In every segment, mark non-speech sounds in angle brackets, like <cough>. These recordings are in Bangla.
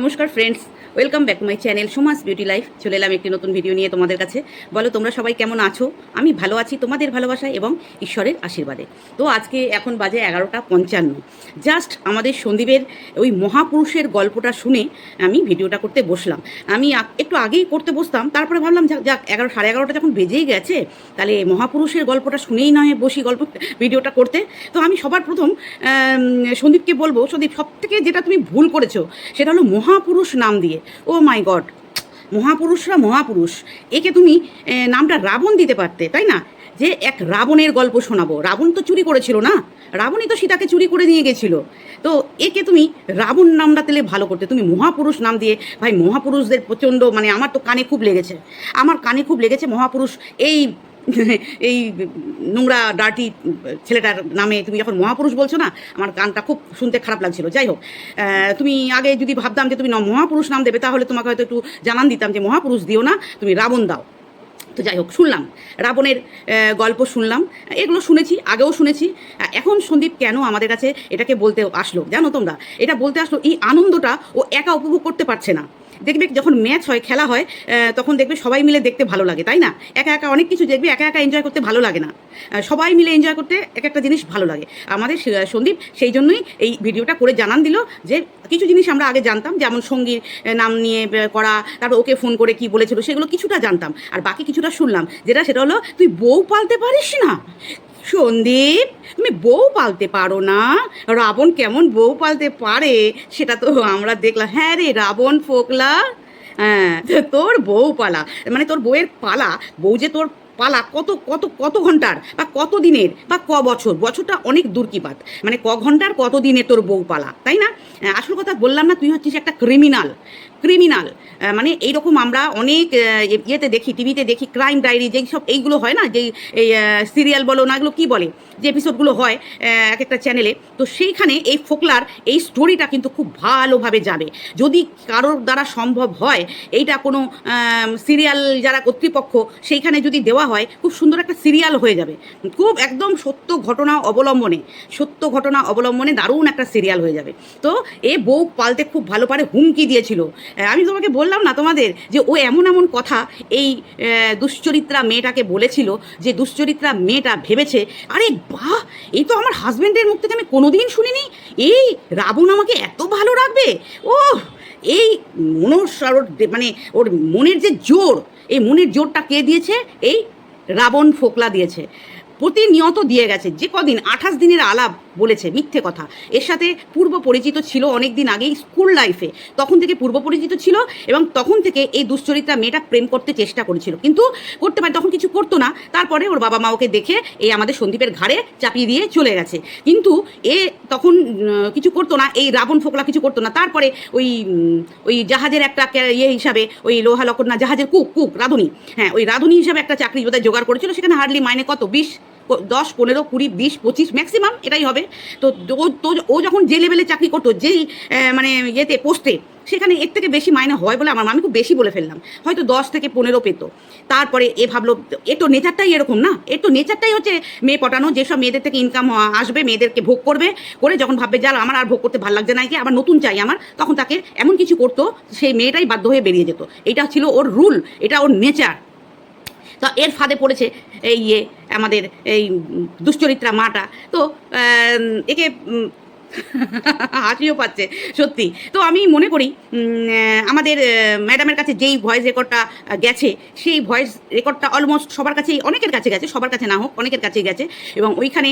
নমস্কার friends welcome back my channel Suma's beauty life চলে এলাম একটি নতুন ভিডিও নিয়ে তোমাদের কাছে। বলো, তোমরা সবাই কেমন আছো? আমি ভালো আছি, তোমাদের ভালোবাসায় এবং ঈশ্বরের আশীর্বাদে। তো আজকে এখন বাজে এগারোটা পঞ্চান্ন। জাস্ট আমাদের সন্দীপের ওই মহাপুরুষের গল্পটা শুনে আমি ভিডিওটা করতে বসলাম। আমি একটু আগেই করতে বসতাম, তারপরে ভাবলাম যাক, এগারো সাড়ে এগারোটা যখন বেজেই গেছে, তাহলে মহাপুরুষের গল্পটা শুনেই নয় বসি গল্প ভিডিওটা করতে। তো আমি সবার প্রথম সন্দীপকে বলব, সন্দীপ সব থেকে যেটা তুমি ভুল করেছ, সেটা হলো মহাপুরুষ নাম দিয়ে। ও মাই গড। মহাপুরুষরা মহাপুরুষ। একে তুমি নামটা রাবণ দিতে পারতে, তাই না? যে এক রাবণের গল্প শোনাবো। রাবণ তো চুরি করেছিল না? রাবণই তো সীতাকে চুরি করে নিয়ে গেছিল। তো একে তুমি রাবণ নামটা তেলে ভালো করতে। তুমি মহাপুরুষ নাম দিয়ে, ভাই মহাপুরুষদের প্রচণ্ড মানে আমার তো কানে খুব লেগেছে। আমার কানে খুব লেগেছে মহাপুরুষ। এই এই নোংরা ডার্টি ছেলেটার নামে তুমি যখন মহাপুরুষ বলছো না, আমার গানটা খুব শুনতে খারাপ লাগছিল। যাই হোক তুমি আগে যদি ভাবতাম যে তুমি মহাপুরুষ নাম দেবে, তাহলে তোমাকে হয়তো একটু জানান দিতাম যে মহাপুরুষ দিও না, তুমি রাবণ দাও। তো যাই হোক, শুনলাম। রাবণের গল্প শুনলাম। এগুলো শুনেছি, আগেও শুনেছি। এখন সন্দীপ কেন আমাদের কাছে এটাকে বলতে আসলো? জানো তোমরা, এটা বলতে আসলো এই আনন্দটা ও একা উপভোগ করতে পারছে না। দেখবে যখন ম্যাচ হয়, খেলা হয় তখন দেখবে সবাই মিলে দেখতে ভালো লাগে, তাই না? একা একা অনেক কিছু দেখবে, একা একা এনজয় করতে ভালো লাগে না। সবাই মিলে এনজয় করতে এক একটা জিনিস ভালো লাগে। আমাদের সন্দীপ সেই জন্যই এই ভিডিওটা করে জানান দিল যে, কিছু জিনিস আমরা আগে জানতাম, যেমন সঙ্গীর নাম নিয়ে করা, তারপর ওকে ফোন করে কি বলেছিল, সেগুলো কিছুটা জানতাম। আর বাকি কিছুটা শুনলাম। যেটা সেটা হলো, তুই বউ পালতে পারিস না? সন্দীপ, তুমি বউ পালতে পারো না। রাবণ কেমন বউ পালতে পারে সেটা তো আমরা দেখলাম। হ্যাঁ রে রাবণ ফোকলা। হ্যাঁ তোর বউ পালা মানে তোর বউয়ের পালা। বউ যে তোর পালা, কত কত কত ঘণ্টার বা কত দিনের বা ক বছর? বছরটা অনেক দূর কি বাত মানে ক ঘণ্টার কত দিনে তোর বউ পালা, তাই না? আসল কথা বললাম না, তুই হচ্ছিস একটা ক্রিমিনাল ক্রিমিনাল মানে এইরকম আমরা অনেক ইয়েতে দেখি, টিভিতে দেখি ক্রাইম ডায়েরি যেই সব এইগুলো হয় না, যেই, এই সিরিয়াল বলো না এগুলো কী বলে, যে এপিসোডগুলো হয় এক একটা চ্যানেলে তো সেইখানে এই ফোকলার এই স্টোরিটা কিন্তু খুব ভালোভাবে যাবে। যদি কারোর দ্বারা সম্ভব হয়, এইটা কোনো সিরিয়াল যারা কর্তৃপক্ষ, সেইখানে যদি দেওয়া হয়, খুব সুন্দর একটা সিরিয়াল হয়ে যাবে। খুব একদম সত্য ঘটনা অবলম্বনে, সত্য ঘটনা অবলম্বনে দারুণ একটা সিরিয়াল হয়ে যাবে। তো এ বউ পালতে খুব ভালো পারে হুমকি দিয়েছিল। আমি তোমাকে বললাম না তোমাদের যে ও এমন এমন কথা এই দুশ্চরিত্রা মেয়েটাকে বলেছিল যে দুশ্চরিত্রা মেয়েটা ভেবেছে, আরে বাহ! এই তো আমার হাজবেন্ডের মুখ থেকে আমি কোনোদিন শুনিনি। এই রাবণ আমাকে এত ভালো রাখবে? ও এই মনসার মানে ওর মনের যে জোর, এই মনের জোরটা কে দিয়েছে? এই রাবণ ফোকলা দিয়েছে। প্রতিনিয়ত দিয়ে গেছে। যে কদিন? আঠাশ দিনের আলাপ বলেছে মিথ্যে কথা। এর সাথে পূর্ব পরিচিত ছিল অনেক দিন আগেই স্কুল লাইফে। তখন থেকে পূর্ব পরিচিত ছিল এবং তখন থেকে এই দুশ্চরিত্রা মেয়েটা প্রেম করতে চেষ্টা করেছিল। কিন্তু করতে পারে, তখন কিছু করতো না। তারপরে ওর বাবা মা ওকে দেখে এই আমাদের সন্দীপের ঘাড়ে চাপিয়ে দিয়ে চলে গেছে। কিন্তু এ তখন কিছু করতো না। এই রাবণ ফোকলা কিছু করতো না। তারপরে ওই ওই জাহাজের একটা ইয়ে হিসাবে ওই লোহা লকর না, জাহাজের কুক কুক রাঁধুনি। হ্যাঁ ওই রাঁধুনি হিসাবে একটা চাকরি বোধহয় জোগাড় করেছিল। সেখানে হার্ডলি মাইনে কত? বিশ দশ, পনেরো, কুড়ি, বিশ, পঁচিশ ম্যাক্সিমাম এটাই হবে। তো ও তো ও যখন যে লেভেলে চাকরি করতো, যেই মানে ইয়েতে পোস্টে সেখানে এর থেকে বেশি মাইনে হয় বলে আমার আমি খুব বেশি বলে ফেললাম। হয়তো দশ থেকে পনেরো পেত। তারপরে এ ভাবলো, এ তো নেচারটাই এরকম না? এর তো নেচারটাই হচ্ছে মেয়ে পটানো, যেসব মেয়েদের থেকে ইনকাম আসবে, মেয়েদেরকে ভোগ করবে, করে যখন ভাববে যার আমার আর ভোগ করতে ভালো লাগছে না কি আবার নতুন চাই আমার, তখন তাকে এমন কিছু করতো, সেই মেয়েটাই বাধ্য হয়ে বেরিয়ে যেত। এটা ছিল ওর রুল এটা ওর নেচার তো এর ফাঁদে পড়েছে এই ইয়ে আমাদের এই দুশ্চরিত্রা মাটা। তো একে হাসিও পাচ্ছে, সত্যি। তো আমি মনে করি আমাদের ম্যাডামের কাছে যেই ভয়েস রেকর্ডটা গেছে, সেই ভয়েস রেকর্ডটা অলমোস্ট সবার কাছেই, অনেকের কাছে গেছে, সবার কাছে না হোক, অনেকের কাছেই গেছে। এবং ওইখানে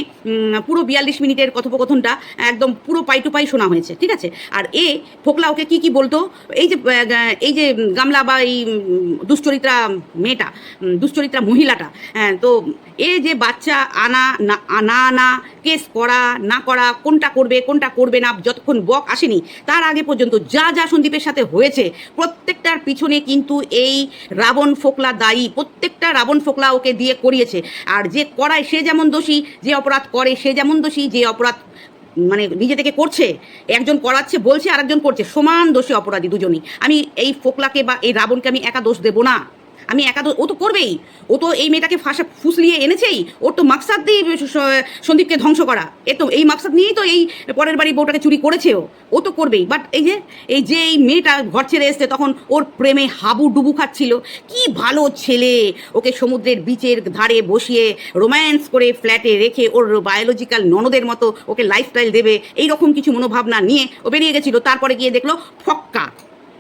পুরো বিয়াল্লিশ মিনিটের কথোপকথনটা একদম পুরো পাই টু পাই শোনা হয়েছে, ঠিক আছে? আর এ ফোকলা, ওকে কী কী বলতো? এই যে এই যে গামলা বা এই দুশ্চরিত্রা মেয়েটা দুশ্চরিত্রা মহিলাটা হ্যাঁ তো এ যে বাচ্চা আনা, না না আনা কেস করা, না করা, কোনটা করবে কোনটা করবে না, যতক্ষণ বক আসেনি, তার আগে পর্যন্ত যা যা সন্দীপের সাথে হয়েছে, প্রত্যেকটার পিছনে কিন্তু এই রাবণ ফোকলা দায়ী, প্রত্যেকটা রাবণ ফোকলা ওকে দিয়ে করিয়েছে। আর যে করায় সে যেমন দোষী, যে অপরাধ করে সে যেমন দোষী, যে অপরাধ মানে নিজে থেকে করছে, একজন করাচ্ছে, বলছে, আরেকজন করছে, সমান দোষী অপরাধী দুজনই। আমি এই ফোকলাকে বা এই রাবণকে আমি একা দোষ দেবো না। আমি একা তো ও তো করবেই। ও তো এই মেয়েটাকে ফাঁসা ফুসলিয়ে এনেছেই। ওর তো মাকসাদ দিয়ে সন্দীপকে ধ্বংস করা। এ তো এই মাকসাদ নিয়েই তো এই পরের বাড়ি বউটাকে চুরি করেছে ও। ও তো করবেই। বাট এই যে এই যে এই মেয়েটা ঘর ছেড়ে এসছে, তখন ওর প্রেমে হাবু ডুবু খাচ্ছিল। কি ভালো ছেলে! ওকে সমুদ্রের বিচের ধারে বসিয়ে রোম্যান্স করে ফ্ল্যাটে রেখে ওর বায়োলজিক্যাল ননদের মতো ওকে লাইফস্টাইল দেবে। এই রকম কিছু মনোভাবনা নিয়ে ও বেরিয়ে গেছিল। তারপরে গিয়ে দেখল ফক্কা।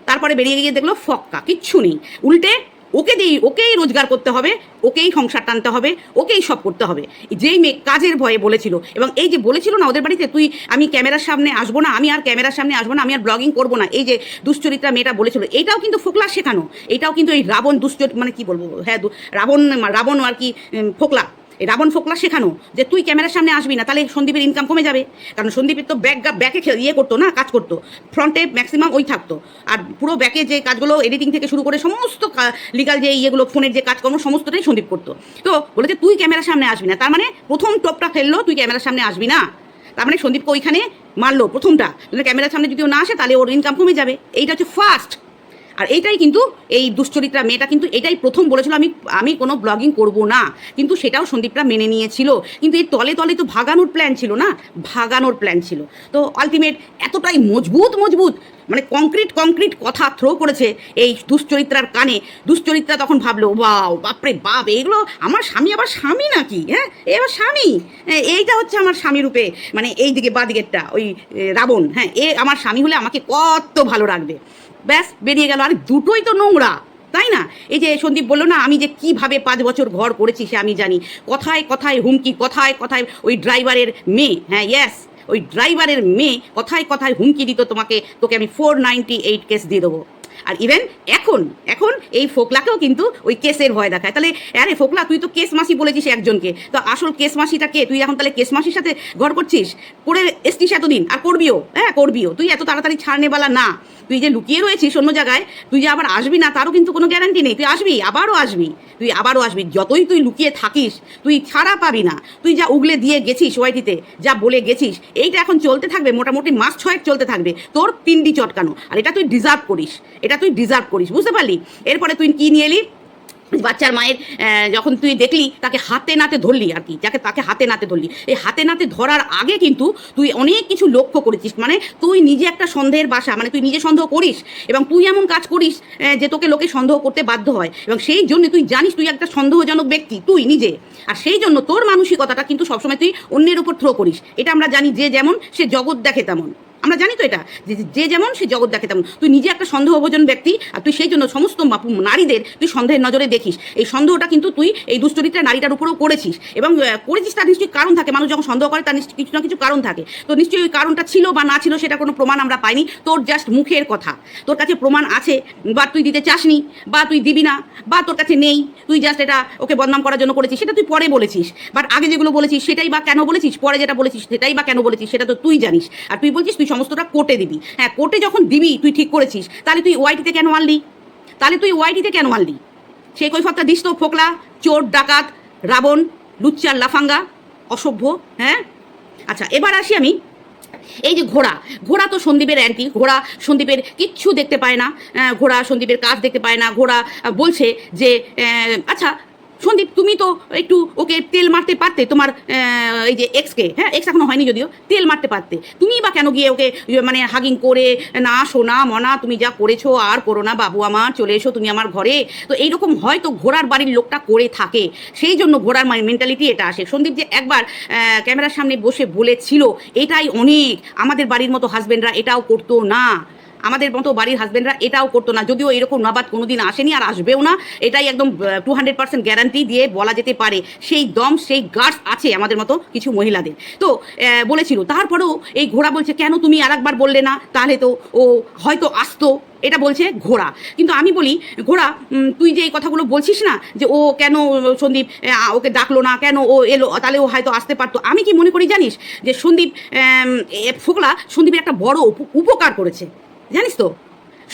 তারপরে বেরিয়ে গিয়ে দেখল ফক্কা। কিচ্ছু নেই। উল্টে ওকে দিয়েই ওকেই রোজগার করতে হবে, ওকেই সংসার টানতে হবে, ওকেই সব করতে হবে। যেই মেয়ে কাজের ভয়ে বলেছিল, এবং এই যে বলেছিল না ওদের বাড়িতে, তুই, আমি ক্যামেরার সামনে আসব না, আমি আর ক্যামেরার সামনে আসব না, আমি আর ব্লগিং করব না। এই যে দুশ্চরিত্রা মেয়েটা বলেছিল, এটাও কিন্তু ফোকলা শেখানো, এটাও কিন্তু এই রাবণ দুশ্চরিত মানে কি বলব হ্যাঁ রাবণ রাবণ আর কি ফোকলা। রাবণ ফোকলা শেখানো যে তুই ক্যামেরার সামনে আসবি না, তাহলে সন্দীপের ইনকাম কমে যাবে। কারণ সন্দীপের তো ব্যাক ব্যাকে ইয়ে করতো না, কাজ করতো। ফ্রন্টে ম্যাক্সিমাম ওই থাকতো। আর পুরো ব্যাকে যে কাজগুলো এডিটিং থেকে শুরু করে সমস্ত লিগাল যে ইয়েগুলো ফোনের যে কাজকর্ম, সমস্তটাই সন্দীপ করতো। তো বলেছে তুই ক্যামেরার সামনে আসবি না, তার মানে প্রথম টপটা ফেলল, তুই ক্যামেরার সামনে আসবি না। তার মানে সন্দীপকে ওইখানে মারলো প্রথমটা। ক্যামেরার সামনে যদি না আসে, তাহলে ওর ইনকাম কমে যাবে। এইটা হচ্ছে ফার্স্ট আর এইটাই কিন্তু এই দুশ্চরিত্রা মেয়েটা কিন্তু এটাই প্রথম বলেছিল, আমি আমি কোনো ব্লগিং করব না। কিন্তু সেটাও সন্দীপরা মেনে নিয়েছিল। কিন্তু এই তলে তলে তো ভাগানোর প্ল্যান ছিল না? ভাগানোর প্ল্যান ছিল। তো আলটিমেট এতটাই মজবুত মজবুত মানে কংক্রিট কংক্রিট কথা থ্রো করেছে এই দুশ্চরিত্রার কানে। দুশ্চরিত্রা তখন ভাবলো বাও বাপরে বাপ, এগুলো আমার স্বামী আবার স্বামী নাকি হ্যাঁ? এবার স্বামী? এইটা হচ্ছে আমার স্বামী রূপে মানে এই দিকে বা দিকেরটা ওই রাবণ হ্যাঁ? এ আমার স্বামী হলে আমাকে কত ভালো রাখবে। ব্যাস, বেরিয়ে গেল। আর, দুটোই তো নোংরা, তাই না? এই যে সন্দীপ বলল না, আমি যে কীভাবে পাঁচ বছর ঘর করেছি সে আমি জানি। কথায় কথায় হুমকি, কথায় কথায় ওই ড্রাইভারের মেয়ে হ্যাঁ ইয়েস ওই ড্রাইভারের মেয়ে কথায় কথায় হুমকি দিত তোমাকে, তোকে আমি ফোর নাইনটি এইট কেস দিয়ে দেবো। আর ইভেন এখন এখন এই ফোকলাকেও কিন্তু ওই কেসের ভয় দেখায়। তাহলে, আরে ফোকলা, তুই তো কেস মাসি বলেছিস একজনকে। তো আসল কেস মাসিটা কে? তুই এখন তাহলে কেস মাসির সাথে ঘর করছিস? করে এসছিস এতদিন, আর করবিও হ্যাঁ করবিও। তুই এত তাড়াতাড়ি ছাড়নেবালা না। তুই যে লুকিয়ে রয়েছিস অন্য জায়গায়, তুই যে আবার আসবি না, তারও কিন্তু কোনো গ্যারান্টি নেই। তুই আসবি, আবারও আসবি, তুই আবারও আসবি। যতই তুই লুকিয়ে থাকিস, তুই ছাড়া পাবি না। তুই যা উগলে দিয়ে গেছিস ওয়াইটিতে, যা বলে গেছিস, এইটা এখন চলতে থাকবে, মোটামুটি মাস ছয়েক চলতে থাকবে। তোর পিন্ডি চটকানো, আর এটা তুই ডিজার্ভ করিস। এটা তুই ডিজার্ভ করিস, বুঝতে পারলি? এরপরে তুই কি নিয়ে এলি? বাচ্চার মায়ের যখন তুই দেখলি, তাকে হাতে নাতে ধরলি আর কি, যাকে তাকে হাতে নাতে ধরলি। এই হাতে নাতে ধরার আগে কিন্তু তুই অনেক কিছু লক্ষ্য করেছিস মানে তুই নিজে একটা সন্দেহের বাসা মানে তুই নিজে সন্দেহ করিস এবং তুই এমন কাজ করিস যে তোকে লোকে সন্দেহ করতে বাধ্য হয় এবং সেই জন্য তুই জানিস তুই একটা সন্দেহজনক ব্যক্তি, তুই নিজে। আর সেই জন্য তোর মানসিকতাটা কিন্তু সবসময় তুই অন্যের উপর থ্রো করিস। এটা আমরা জানি যে যেমন সে জগৎ দেখে তেমন। আমরা জানি তো এটা, যে যেমন সে জগৎ দেখে তেমন। তুই নিজে একটা সন্দেহভোজন ব্যক্তি, আর তুই সেই জন্য সমস্ত নারীদের তুই সন্দেহের নজরে দেখিস। এই সন্দেহটা কিন্তু তুই এই দুশ্চরিত্রা নারীটার উপরেও করেছিস। এবং করেছিস তার নিশ্চয়ই কারণ থাকে। মানুষ যখন সন্দেহ করে, তার কিছু না কিছু কারণ থাকে। তো নিশ্চয়ই ওই কারণটা ছিল বা না ছিল সেটা কোনো প্রমাণ আমরা পাইনি। তোর জাস্ট মুখের কথা। তোর কাছে প্রমাণ আছে, বা তুই দিতে চাসনি, বা তুই দিবি না, বা তোর কাছে নেই। তুই জাস্ট এটা ওকে বদনাম করার জন্য করেছিস। সেটা তুই পরে বলেছিস। বাট আগে যেগুলো বলেছিস, সেটাই বা কেন বলেছিস? পরে যেটা বলেছিস, সেটাই বা কেন বলেছিস? সেটা তো তুই জানিস। আর তুই বলছিস, তুই সমস্তটা কোর্টে দিবি। হ্যাঁ কোর্টে যখন দিবি তুই ঠিক করেছিস। তাহলে তুই ওয়াইটিতে কেন মারলি? তাহলে তুই ওয়াইটিতে কেন মারলি? সেই কৈফতটা দিস তো ফোকলা চোর ডাকাত রাবণ লুচ্চার লাফাঙ্গা অসভ্য হ্যাঁ? আচ্ছা এবার আসি আমি। এই যে ঘোড়া ঘোড়া তো সন্দীপের অ্যান্টি ঘোড়া সন্দীপের কিচ্ছু দেখতে পায় না আহ, ঘোড়া সন্দীপের কাজ দেখতে পায় না ঘোড়া বলছে যে আচ্ছা সন্দীপ, তুমি তো একটু ওকে তেল মারতে পারতে, তোমার এই যে এক্সকে হ্যাঁ এক্স এখনও হয়নি যদিও, তেল মারতে পারতে। তুমি বা কেন গিয়ে ওকে ইয়ে মানে হাগিং করে, না, সোনা, মনা, তুমি যা করেছ, আর করো না, বাবু আমার, চলে এসো তুমি আমার ঘরে? তো এইরকম হয়তো ঘোড়ার বাড়ির লোকটা করে থাকে। সেই জন্য ঘোড়ার মেন্টালিটি এটা আসে। সন্দীপ যে একবার ক্যামেরার সামনে বসে বলেছিল, এটাই অনেক, আমাদের বাড়ির মতো হাজবেন্ডরা এটাও করতো না। আমাদের মতো বাড়ির হাজবেন্ডরা এটাও করতো না। যদিও এরকম নাবাদ কোনোদিন আসেনি আর আসবেও না, এটাই একদম টু হান্ড্রেড পার্সেন্ট গ্যারান্টি দিয়ে বলা যেতে পারে। সেই দম, সেই গার্ডস আছে আমাদের মতো কিছু মহিলাদের। তো বলেছিল, তারপরেও এই ঘোড়া বলছে, কেন তুমি আরেকবার বললে না? তাহলে তো ও হয়তো আসতো। এটা বলছে ঘোড়া। কিন্তু আমি বলি, ঘোড়া তুই যে এই কথাগুলো বলছিস না, যে ও কেন, সন্দীপ ওকে ডাকলো না, কেন ও এলো, তাহলে ও হয়তো আসতে পারতো। আমি কি মনে করি জানিস, যে সন্দীপ ফোকলা সন্দীপের একটা বড় উপ- উপকার করেছে। জানিস তো?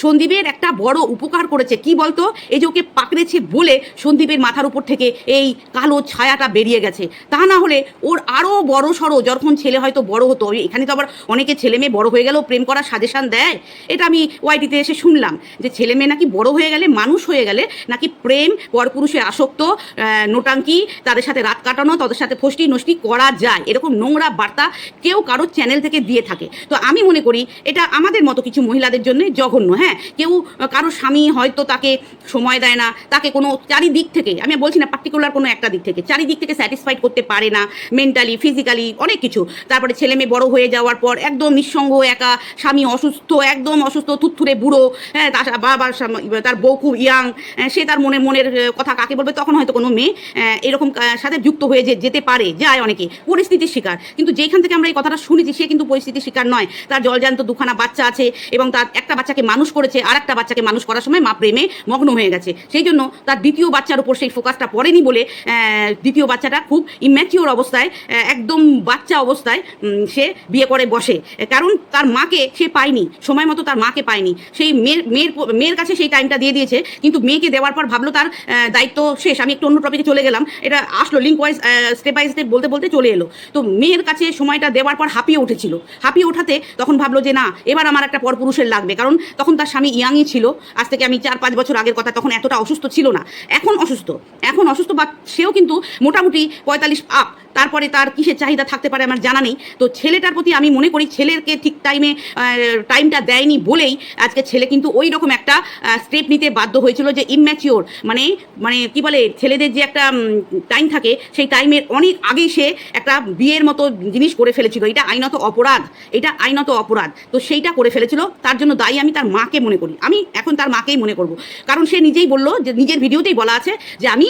সন্দীপের একটা বড় উপকার করেছে। কি বলতো? এই যে ওকে পাকড়েছে বলে সন্দীপের মাথার উপর থেকে এই কালো ছায়াটা বেরিয়ে গেছে। তা না হলে ওর আরও বড় সড়ো, যখন ছেলে হয়তো বড় হতো। এখানে তো আবার অনেকে ছেলে মেয়ে বড় হয়ে গেলেও প্রেম করার সাজেশান দেয়। এটা আমি ওয়াইটিতে এসে শুনলাম যে ছেলে মেয়ে নাকি বড় হয়ে গেলে, মানুষ হয়ে গেলে নাকি প্রেম, পরপুরুষে আসক্ত নোটাঙ্কি, তাদের সাথে রাত কাটানো, তাদের সাথে ফষ্টি নষ্টি করা যায়। এরকম নোংরা বার্তা কেউ কারোর চ্যানেল থেকে দিয়ে থাকে। তো আমি মনে করি এটা আমাদের মতো কিছু মহিলাদের জন্য জঘন্য। হ্যাঁ কেউ কারোর স্বামী হয়তো তাকে সময় দেয় না, তাকে কোনো চারিদিক থেকে, আমি বলছি না পার্টিকুলার কোনো একটা দিক থেকে, চারিদিক থেকে স্যাটিসফাইড করতে পারে না মেন্টালি ফিজিক্যালি অনেক কিছু। তারপরে ছেলে মেয়ে বড় হয়ে যাওয়ার পর একদম নিঃসঙ্গ, একা, স্বামী অসুস্থ, একদম অসুস্থ থুতথুরে বুড়ো হ্যাঁ তার বাবার তার বউ খুব ইয়াং সে তার মনে মনের কথা কাকে বলবে, তখন হয়তো কোনো মেয়ে এরকম সাথে যুক্ত হয়ে যে, যেতে পারে, যায় অনেকে, পরিস্থিতির শিকার। কিন্তু যেখান থেকে আমরা এই কথাটা শুনেছি, সে কিন্তু পরিস্থিতির শিকার নয়। তার জলজান্ত দুখানা বাচ্চা আছে এবং তার একটা বাচ্চাকে মানুষ করেছে আর একটা বাচ্চাকে মানুষ করার সময় মা প্রেমে মগ্ন হয়ে গেছে। সেই জন্য তার দ্বিতীয় বাচ্চার উপর সেই ফোকাসটা পড়েনি বলে দ্বিতীয় বাচ্চাটা খুব ইম্যাচিওর অবস্থায় একদম বাচ্চা অবস্থায় সে বিয়ে করে, বসে। কারণ তার মাকে সে পায়নি, সময় মতো তার মাকে পায়নি। সেই মেয়ের মেয়ের মেয়ের কাছে সেই টাইমটা দিয়ে দিয়েছে, কিন্তু মেয়েকে দেওয়ার পর ভাবলো তার দায়িত্ব শেষ। আমি একটু অন্য টপিকে চলে গেলাম। এটা আসলো link wise step by step বলতে বলতে চলে এলো। তো মেয়ের কাছে সময়টা দেওয়ার পর হাঁপিয়ে উঠেছিল। হাঁপিয়ে ওঠাতে তখন ভাবলো যে, না, এবার আমার একটা পরপুরুষের লাগবে। কারণ তখন তার স্বামী ইয়াংই ছিল, আজ থেকে আমি চার পাঁচ বছর আগের কথা, তখন এতটা অসুস্থ ছিল না। এখন অসুস্থ। এখন অসুস্থ বা সেও কিন্তু মোটামুটি পঁয়তাল্লিশ আপ তারপরে তার কিসের চাহিদা থাকতে পারে আমার জানা নেই। তো ছেলেটার প্রতি আমি মনে করি ছেলেরকে ঠিক টাইমে টাইমটা দেয়নি বলেই আজকে ছেলে কিন্তু ওই রকম একটা স্টেপ নিতে বাধ্য হয়েছিল যে ইম্যাচিওর মানে মানে কি বলে, ছেলেদের যে একটা টাইম থাকে, সেই টাইমের অনেক আগেই সে একটা বিয়ের মতো জিনিস করে ফেলেছিল। এটা আইনত অপরাধ, এটা আইনত অপরাধ। তো সেইটা করে ফেলেছিল, তার জন্য দায়ী আমি তার মাকে মনে করি। আমি এখন তার মাকেই মনে করব। কারণ সে নিজেই বলল যে, নিজের ভিডিওতেই বলা আছে যে, আমি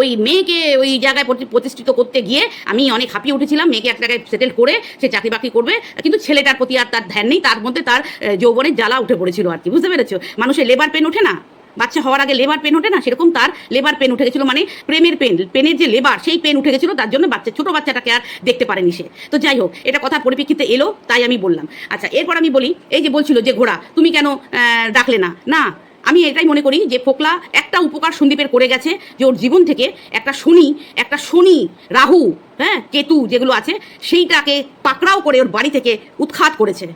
ওই মেয়েকে ওই জায়গায় প্রতিষ্ঠিত করতে গিয়ে আমি অনেক হাঁপিয়ে উঠেছিলাম। মেয়েকে এক জায়গায় সেটেল করে সে চাকরি বাকরি করবে। কিন্তু ছেলেটার প্রতি আর তার ধ্যান নেই। তার মধ্যে তার যৌবনের জ্বালা উঠে পড়েছিল আর কি। বুঝতে পেরেছ? মানুষের লেবার পেন ওঠে না? বাচ্চা হওয়ার আগে লেবার পেন ওঠে না? সেরকম তার লেবার পেন উঠে গেছিল মানে প্রেমের পেন পেনের যে লেবার সেই পেন উঠে গেছিল। তার জন্য বাচ্চা, ছোটো বাচ্চাটাকে আর দেখতে পারেনি সে। তো যাই হোক, এটা কথার পরিপ্রেক্ষিতে এলো, তাই আমি বললাম। আচ্ছা এরপর আমি বলি, এই যে বলছিল যে ঘোড়া, তুমি কেন ডাকলে না? না আমি এটাই মনে করি যে ফোকলা একটা উপকার সন্দীপের করে গেছে যে ওর জীবন থেকে একটা শনি একটা শনি, রাহু হ্যাঁ কেতু যেগুলো আছে, সেইটাকে পাকড়াও করে ওর বাড়ি থেকে উৎখাত করেছে।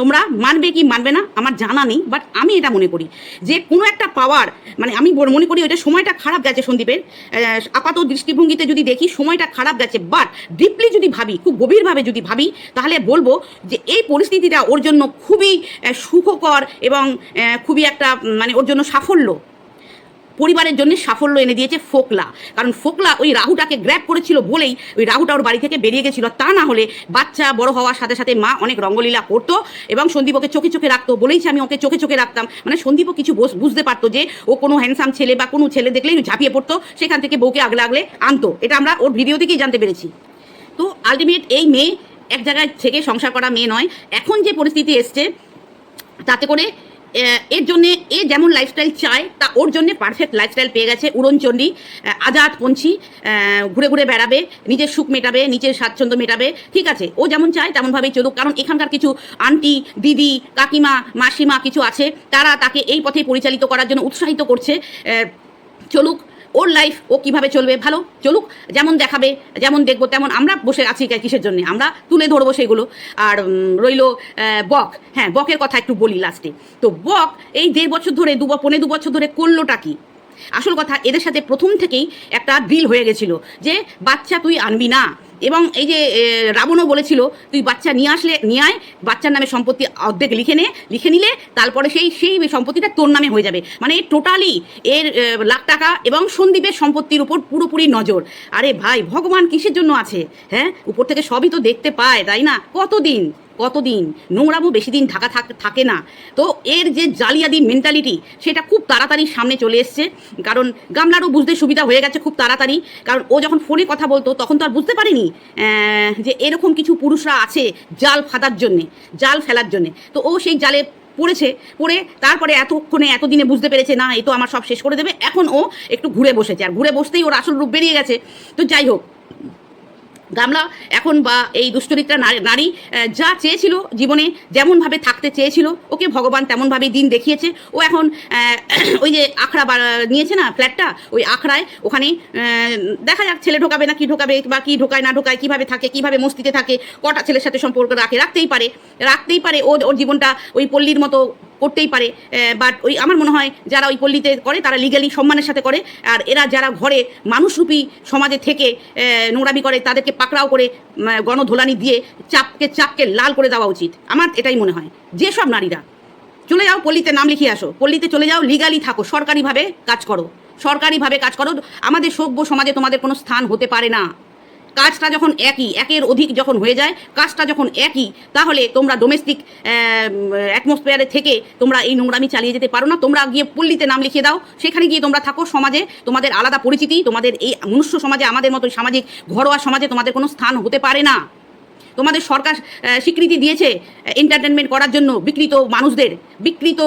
তোমরা মানবে কি মানবে না, আমার জানা নেই বাট আমি এটা মনে করি যে কোনো একটা পাওয়ার মানে আমি মনে করি ওইটা সময়টা খারাপ গেছে সন্দীপের আপাত দৃষ্টিভঙ্গিতে যদি দেখি সময়টা খারাপ গেছে বাট ডিপলি যদি ভাবি, খুব গভীরভাবে যদি ভাবি, তাহলে বলব যে এই পরিস্থিতিটা ওর জন্য খুবই সুখকর এবং খুবই একটা মানে ওর জন্য সাফল্য। পরিবারের জন্য সাফল্য এনে দিয়েছে ফোকলা। কারণ ফোকলা ওই রাহুটাকে গ্র্যাপ করেছিল বলেই ওই রাহুটা ওর বাড়ি থেকে বেরিয়ে গেছিল। তা না হলে বাচ্চা বড় হওয়ার সাথে সাথে মা অনেক রঙ্গলীলা করতো এবং সন্দীপ ওকে চোখে চোখে রাখতো বলেইছি আমি ওকে চোখে চোখে রাখতাম। মানে সন্দীপও কিছু বুঝ- বুঝতে পারতো যে ও কোনো হ্যান্ডসাম ছেলে বা কোনো ছেলে দেখলেই ঝাঁপিয়ে পড়তো, সেখান থেকে বউকে আগলে আগলে আনতো। এটা আমরা ওর ভিডিও থেকেই জানতে পেরেছি। তো আলটিমেট এই মেয়ে এক জায়গায় থেকে সংসার করা মেয়ে নয়। এখন যে পরিস্থিতি এসছে, তাতে করে এর জন্যে এ যেমন লাইফস্টাইল চায়, তা ওর জন্যে পারফেক্ট লাইফস্টাইল পেয়ে গেছে উড়নচণ্ডী আজাদ পঞ্চী ঘুরে ঘুরে বেড়াবে, নিজের সুখ মেটাবে, নিজের স্বাচ্ছন্দ্য মেটাবে, ঠিক আছে, ও যেমন চায় তেমনভাবেই চলুক, কারণ এখানকার কিছু আন্টি দিদি, কাকিমা, মাসিমা কিছু আছে, তারা তাকে এই পথে পরিচালিত করার জন্য উৎসাহিত করছে চলুক ওর লাইফ ও কীভাবে চলবে ভালো চলুক, যেমন দেখাবে, যেমন দেখব, তেমন আমরা বসে আছি কিসের জন্য? আমরা তুলে ধরবো সেগুলো। আর রইল বক। হ্যাঁ বকের কথা একটু বলি লাস্টে তো বক এই দেড় বছর ধরে, দু পৌনে দু বছর ধরে করলোটা কি? আসল কথা, এদের সাথে প্রথম থেকেই একটা ডিল হয়ে গেছিল যে, বাচ্চা তুই আনবি না। এবং এই যে রাবণও বলেছিল, তুই বাচ্চা নিয়ে আসলে, নিয়ে আয়, বাচ্চার নামে সম্পত্তি অর্ধেক লিখে নে, লিখে নিলে তারপরে সেই সেই সম্পত্তিটা তোর নামে হয়ে যাবে। মানে টোটালি এর লাখ টাকা এবং সন্দীপের সম্পত্তির উপর পুরোপুরি নজর। আরে ভাই, ভগবান কিসের জন্য আছে? হ্যাঁ? উপর থেকে সবই তো দেখতে পায়, তাই না? কতদিন? কতদিন? নোংরামো বেশি দিন ঢাকা থাক- না। তো এর যে জালিয়াদি মেন্টালিটি সেটা খুব তাড়াতাড়ি সামনে চলে এসছে। কারণ গামলারও বুঝতে সুবিধা হয়ে গেছে খুব তাড়াতাড়ি। কারণ ও যখন ফোনে কথা বলতো, তখন তো আর বুঝতে পারিনি। যে এরকম কিছু পুরুষরা আছে জাল ফাঁদার জন্যে, জাল ফেলার জন্যে। তো ও সেই জালে পড়েছে, পড়ে তারপরে এতক্ষণে, এতদিনে বুঝতে পেরেছে, না এই তো আমার সব শেষ করে দেবে। এখন ও একটু ঘুরে বসেছে। আর ঘুরে বসতেই ওর আসল রূপ বেরিয়ে গেছে। তো যাই হোক গামলা এখন বা এই দুশ্চরিত্রা নারী- যা চেয়েছিল জীবনে যেমনভাবে থাকতে চেয়েছিল, ওকে ভগবান তেমনভাবেই দিন দেখিয়েছে। ও এখন <clears throat> ওই যে আখড়া নিয়েছে না ফ্ল্যাটটা, ওই আখড়ায় ওখানে দেখা যাক ছেলে ঢোকাবে না কি ঢোকাবে, বা কি ঢোকায় না ঢোকায়, কীভাবে থাকে, কীভাবে মস্তিতে থাকে, কটা ছেলের সাথে সম্পর্ক রাখে, রাখতেই পারে রাখতেই পারে, ও, ওর জীবনটা ওই পল্লীর মতো করতেই পারে বাট ওই আমার মনে হয় যারা ওই পল্লীতে করে তারা লিগালি সম্মানের সাথে করে, আর এরা যারা ঘরে মানুষরূপী সমাজে থেকে নোংরামি করে তাদেরকে পাকড়াও করে গণধোলানি দিয়ে চাপকে চাপকে লাল করে দেওয়া উচিত। আমার এটাই মনে হয়। যেসব নারীরা, চলে যাও পল্লীতে নাম লিখিয়ে আসো, পল্লীতে চলে যাও লিগালি থাকো, সরকারিভাবে কাজ করো, সরকারিভাবে কাজ করো। আমাদের সভ্য সমাজে তোমাদের কোনো স্থান হতে পারে না। কাজটা যখন একই, একের অধিক যখন হয়ে যায়, কাজটা যখন একই, তাহলে তোমরা ডোমেস্টিক অ্যাটমসফেয়ারে থেকে তোমরা এই নোংরামি চালিয়ে যেতে পারো না। তোমরা গিয়ে পল্লীতে নাম লিখিয়ে দাও। সেখানে গিয়ে তোমরা থাকো সমাজে। তোমাদের আলাদা পরিচিতি, তোমাদের এই মনুষ্য সমাজে, আমাদের মতো সামাজিক, ঘরোয়া সমাজে তোমাদের কোনো স্থান হতে পারে না। তোমাদের সরকার স্বীকৃতি দিয়েছে এন্টারটেনমেন্ট করার জন্য বিকৃত মানুষদের বিকৃত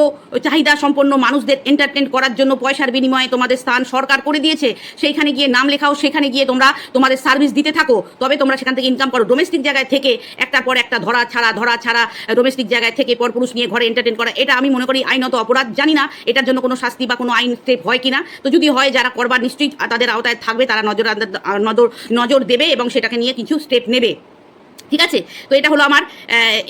চাহিদা সম্পন্ন মানুষদের এন্টারটেন করার জন্য পয়সার বিনিময়ে তোমাদের স্থান সরকার করে দিয়েছে। সেইখানে গিয়ে নাম লেখাও, সেখানে গিয়ে তোমরা তোমাদের সার্ভিস দিতে থাকো। তবে তোমরা সেখান থেকে ইনকাম করো। ডোমেস্টিক জায়গায় থেকে একটার পর একটা ধরা ছাড়া ধরা ছাড়া ডোমেস্টিক জায়গায় থেকে পরপুরুষ নিয়ে ঘরে এন্টারটেন করা, এটা আমি মনে করি আইনত অপরাধ, জানি না এটার জন্য কোনো শাস্তি বা কোনো আইন স্টেপ হয় কিনা। তো যদি হয়, যারা করবার নিশ্চয়ই তাদের আওতায় থাকবে, তারা নজর নজর নজর দেবে এবং সেটাকে নিয়ে কিছু স্টেপ নেবে। ঠিক আছে? তো এটা হলো আমার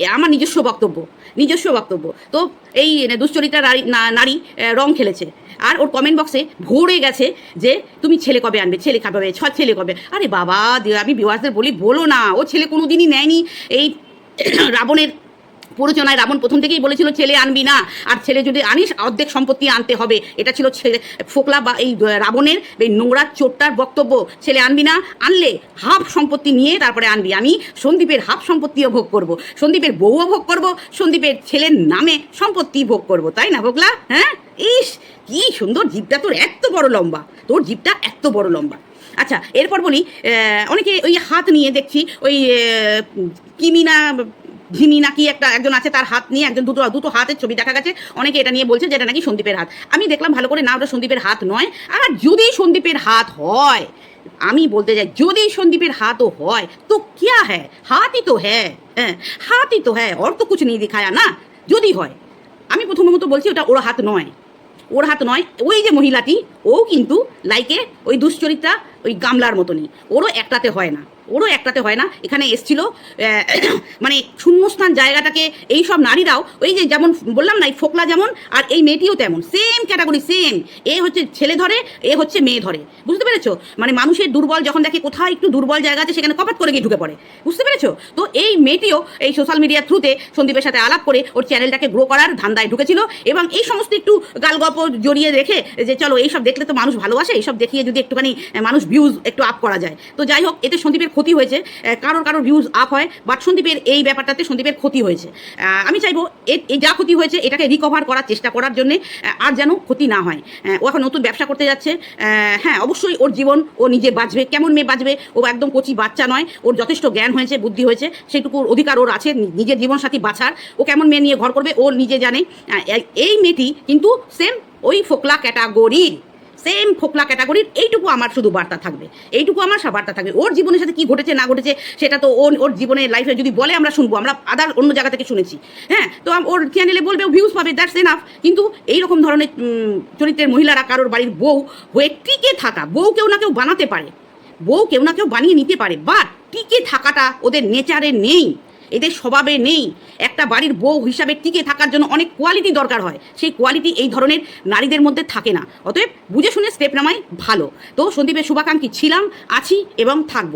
আমার নিজস্ব বক্তব্য নিজস্ব বক্তব্য। তো এই দুশ্চরিত্রা নারী, না- নারী রং খেলেছে। আর ওর কমেন্ট বক্সে ভরে গেছে যে, তুমি ছেলে কবে আনবে? ছেলে খাবে, ছ ছেলে কবে? আরে বাবা আমি বিওয়াসদের বলি, বলো না। ও ছেলে কোনো দিনই নেয়নি। এই <clears throat> রাবণের প্ররোচনায় রাবণ প্রথম থেকেই বলেছিল, ছেলে আনবি না। আর ছেলে যদি আনিস, অর্ধেক সম্পত্তি আনতে হবে। এটা ছিল ছেলে, ফোকলা বা এই রাবণের এই নোংরা চোরটার বক্তব্য। ছেলে আনবি না, আনলে হাফ সম্পত্তি নিয়ে তারপরে আনবি। আমি সন্দীপের হাফ সম্পত্তিও ভোগ করব। সন্দীপের বউও ভোগ করব, সন্দীপের ছেলের নামে সম্পত্তি ভোগ করব। তাই না ফোকলা? হ্যাঁ? ইস, কি সুন্দর জীবটা তোর, এত বড় লম্বা। তোর জিপটা এত বড় লম্বা। আচ্ছা এরপর বলি অনেকে ওই হাত নিয়ে দেখছি, ওই কিমিনা ধিমি নাকি একটা একজন আছে, তার হাত নিয়ে একজন দুটো দুটো হাতের ছবি দেখা গেছে। অনেকে এটা নিয়ে বলছে যেটা নাকি সন্দীপের হাত। আমি দেখলাম ভালো করে না, ওটা সন্দীপের হাত নয়। আর যদি সন্দীপের হাত হয়, আমি বলতে চাই, যদি সন্দীপের হাতও হয়, তো কিয়া হ্যাঁ হাতই তো হ্যাঁ হ্যাঁ হাতই তো হ্যাঁ ওর তো কিছু নেই দেখায়, না? যদি হয়, আমি প্রথমে মতো বলছি ওটা ওর হাত নয়। ওর হাত নয়, ওই যে মহিলাটি, ও কিন্তু লাইকে ওই দুশ্চরিত্রা ওই গামলার মতনই। ওরও একটাতে হয় না। ওরও একটাতে হয় না। এখানে এসছিল মানে শূন্যস্থান জায়গাটাকে এই সব নারীরাও, ওই যে যেমন বললাম না, এই ফোকলা যেমন আর এই মেয়েটিও তেমন সেম ক্যাটাগরি সেম এ হচ্ছে ছেলে ধরে, এ হচ্ছে মেয়ে ধরে, বুঝতে পেরেছ? মানে মানুষের দুর্বল যখন দেখে কোথায় একটু দুর্বল জায়গা আছে, সেখানে কপাত করে গিয়ে ঢুকে পড়ে, বুঝতে পেরেছ? তো এই মেয়েটিও এই সোশ্যাল মিডিয়ার থ্রুতে সন্দীপের সাথে আলাপ করে ওর চ্যানেলটাকে গ্রো করার ধান্দায় ঢুকেছিল এবং এই সমস্ত একটু গালগল্প জড়িয়ে রেখে যে চলো, এইসব দেখলে তো মানুষ ভালোবাসে, এইসব দেখিয়ে যদি একটুখানি মানুষ ভিউজ একটু আপ করা যায়। তো যাই হোক, এতে সন্দীপের ক্ষতি হয়েছে কারোর কারোর ভিউজ আপ হয় বাট সন্দীপের এই ব্যাপারটাতে সন্দীপের ক্ষতি হয়েছে। আমি চাইব এই যা ক্ষতি হয়েছে, এটাকে রিকভার করার চেষ্টা করার জন্যে আর যেন ক্ষতি না হয়। ও এখন নতুন ব্যবসা করতে যাচ্ছে। হ্যাঁ অবশ্যই ওর জীবন, ও নিজে বাঁচবে। কেমন মেয়ে বাঁচবে? ও একদম কচি বাচ্চা নয়। ওর যথেষ্ট জ্ঞান হয়েছে, বুদ্ধি হয়েছে, সেইটুকু অধিকার ওর আছে নিজের জীবনসাথী বাছার ও কেমন মেয়ে নিয়ে ঘর করবে, ও নিজে জানে। এই- এই মেয়েটি কিন্তু সেম ওই ফোকলা ক্যাটাগরির সেম ফোকলা ক্যাটাগরির এইটুকু আমার শুধু বার্তা থাকবে। এইটুকু আমার সব বার্তা থাকবে। ওর জীবনের সাথে কি ঘটেছে, না ঘটেছে, সেটা তো ওর ওর জীবনের লাইফে যদি বলে, আমরা শুনব। আমরা আদার অন্য জায়গা থেকে শুনেছি। হ্যাঁ তো ওর চ্যানেলে বলবে ভিউজ পাবে দ্যাটস এনাফ কিন্তু এইরকম ধরনের চরিত্রের মহিলারা কারোর বাড়ির বউ হয়ে টিকে থাকা, বউ কেউ না কেউ বানাতে পারে। বউ কেউ না কেউ বানিয়ে নিতে পারে বাট টিকে থাকাটা ওদের নেচারে নেই। এদের স্বভাবে নেই। একটা বাড়ির বউ হিসাবে টিকে থাকার জন্য অনেক কোয়ালিটি দরকার হয়। সেই কোয়ালিটি এই ধরনের নারীদের মধ্যে থাকে না। অতএব বুঝে শুনে স্টেপ নামাই ভালো। তো সন্দীপের শুভাকাঙ্ক্ষী ছিলাম, আছি এবং থাকব।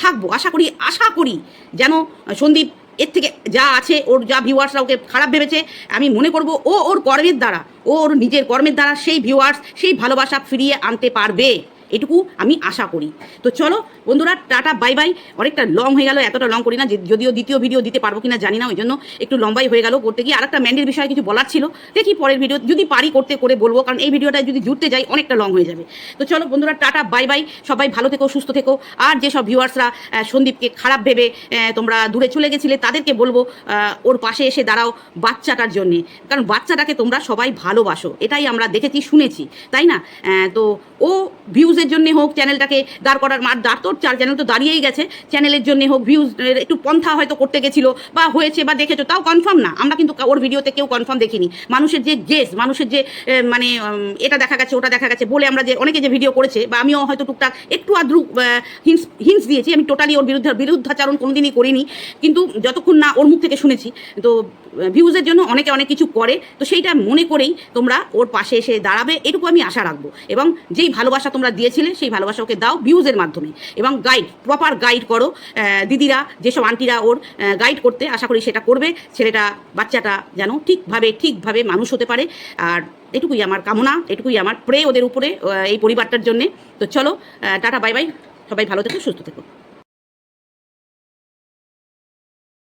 থাকব, আশা করি আশা করি যেন সন্দীপ এর থেকে যা আছে, ওর যা ভিউয়ার্সরা ওকে খারাপ ভেবেছে, আমি মনে করব ও ওর কর্মের দ্বারা, ও ওর নিজের কর্মের দ্বারা সেই ভিউয়ার্স সেই ভালোবাসা ফিরিয়ে আনতে পারবে। এটুকু আমি আশা করি। তো চলো বন্ধুরা, টাটা, বাই বাই। অনেকটা লং হয়ে গেল, এতটা লং করি না যদিও দ্বিতীয় ভিডিও দিতে পারব কিনা জানি না ওই জন্য একটু লম্বাই হয়ে গেল করতে গিয়ে। আরেকটা ম্যান্ডের বিষয়ে কিছু বলার ছিল, দেখি পরের ভিডিও যদি পারি করতে, করে বলব, কারণ এই ভিডিওটা যদি জুড়তে যাই, অনেকটা লং হয়ে যাবে। তো চলো বন্ধুরা, টাটা, বাই বাই। সবাই ভালো থেকো, সুস্থ থেকো। আর যেসব ভিউয়ার্সরা সন্দীপকে খারাপ ভেবে তোমরা দূরে চলে গেছিলে, তাদেরকে বলব ওর পাশে এসে দাঁড়াও বাচ্চাটার জন্যে। কারণ বাচ্চাটাকে তোমরা সবাই ভালোবাসো, এটাই আমরা দেখেছি, শুনেছি, তাই না? তো ও ভিউজ ভিউজের জন্য হোক চ্যানেলটাকে দাঁড় করার মার দাঁড় তোর চার চ্যানেল তো দাঁড়িয়েই গেছে। চ্যানেলের জন্য হোক ভিউজ একটু পন্থা হয়তো করতে গেছিল বা হয়েছে বা দেখেছ, তাও কনফার্ম না। আমরা কিন্তু ওর ভিডিওতে কেউ কনফার্ম দেখিনি। মানুষের যে গেস মানুষের যে মানে এটা দেখা গেছে, ওটা দেখা গেছে বলে আমরা যে অনেকে যে ভিডিও করেছে বা আমিও হয়তো টুকটাক একটু আদ্রু হিন্স হিন্স দিয়েছি। আমি টোটালি ওর বিরুদ্ধে বিরুদ্ধাচারণ কোনোদিনই করিনি। কিন্তু যতক্ষণ না ওর মুখ থেকে শুনেছি, তো ভিউজের জন্য অনেকে অনেক কিছু করে। তো সেইটা মনে করেই তোমরা ওর পাশে এসে দাঁড়াবে, এটুকু আমি আশা রাখব। এবং যেই ভালোবাসা তোমরা দিয়েছিলে সেই ভালোবাসা ওকে দাও ভিউজের মাধ্যমে। এবং গাইড প্রপার গাইড করো। দিদিরা, যেসব আন্টিরা ওর গাইড করতে আশা করি সেটা করবে। ছেলেটা, বাচ্চাটা যেন ঠিকভাবে ঠিকভাবে মানুষ হতে পারে। আর এটুকুই আমার কামনা, এটুকুই আমার প্রে ওদের উপরে এই পরিবারটার জন্যে। তো চলো টাটা বাই বাই সবাই ভালো থেকো, সুস্থ থেকো।